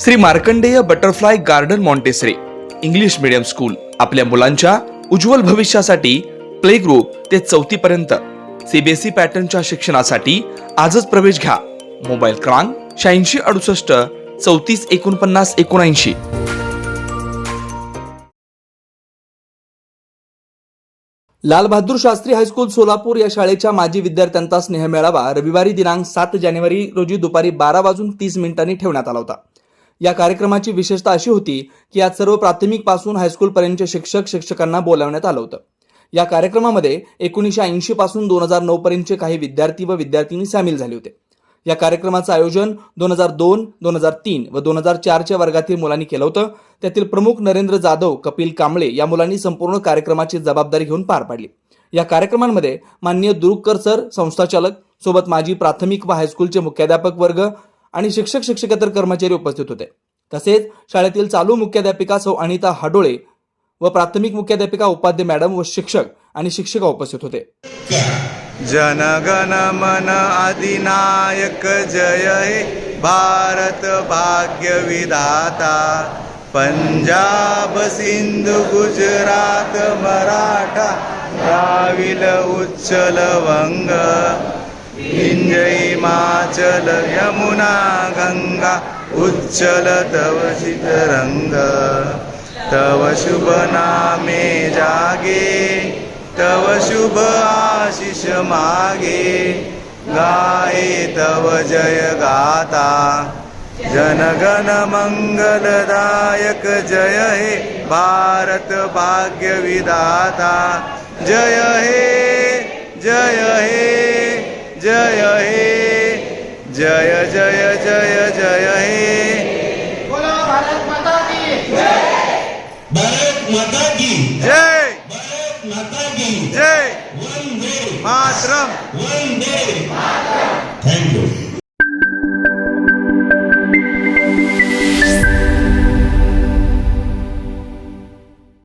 Shri Markandey butterfly garden Montessori English medium school आपल्या मुलांच्या उज्ज्वल भविष्यासाठी प्ले ग्रुप ते चौथी पर्यंत सीबीएसई पॅटर्नच्या शिक्षणासाठी आजच प्रवेश घ्या. मोबाईल क्रमांक शहाऐंशी अडुसष्ट चौतीस एकोणपन्नास एकोणऐंशी. लालबहादूर शास्त्री हायस्कूल सोलापूर या शाळेच्या माजी विद्यार्थ्यांचा स्नेहमेळावा रविवारी दिनांक सात जानेवारी रोजी दुपारी बारा वाजून तीस मिनिटांनी ठेवण्यात आला होता. या कार्यक्रमाची विशेषता अशी होती की आज सर्व प्राथमिकपासून हायस्कूलपर्यंतचे शिक्षक शिक्षकांना बोलावण्यात आलं होतं. या कार्यक्रमामध्ये एकोणीसशे ऐंशी पासून दोन हजार नऊ पर्यंतचे काही विद्यार्थी व विद्यार्थिनी सामील झाले होते. या कार्यक्रमाचं आयोजन दोन हजार दोन दोन हजार तीन व दोन हजार चारच्या वर्गातील मुलांनी केलं होतं. त्यातील प्रमुख नरेंद्र जाधव कपिल कांबळे या मुलांनी संपूर्ण कार्यक्रमाची जबाबदारी घेऊन पार पाडली. या कार्यक्रमांमध्ये माननीय दुरुक्कर सर संस्थाचालक सोबत माजी प्राथमिक व हायस्कूलचे मुख्याध्यापक वर्ग आणि शिक्षक शिक्षकेतर कर्मचारी उपस्थित होते. तसेच शाळेतील चालू मुख्याध्यापिका सौ अनिता हाडोळे व प्राथमिक मुख्याध्यापिका उपाध्याय मॅडम व शिक्षक आणि शिक्षिका उपस्थित होते. जनगण मन अधिनायक जय हे भारत भाग्य विधाता. पंजाब सिंधु गुजरात मराठा. राविल उच्चल वंग. विंजयिमाचल यमुना गंगा उच्चल तव चितरंग तव शुभ नामे जागे तव शुभ आशिष मागे। गाये तव जय गाता जनगण मंगलदायक जय हे भारत भाग्य विधाता जय हे जय हे। जय हे जय जय जय जय हे. बोलो भारत माता की भारत माता की जय. भारत माता की जय. वंदे मातरम. वंदे। Thank you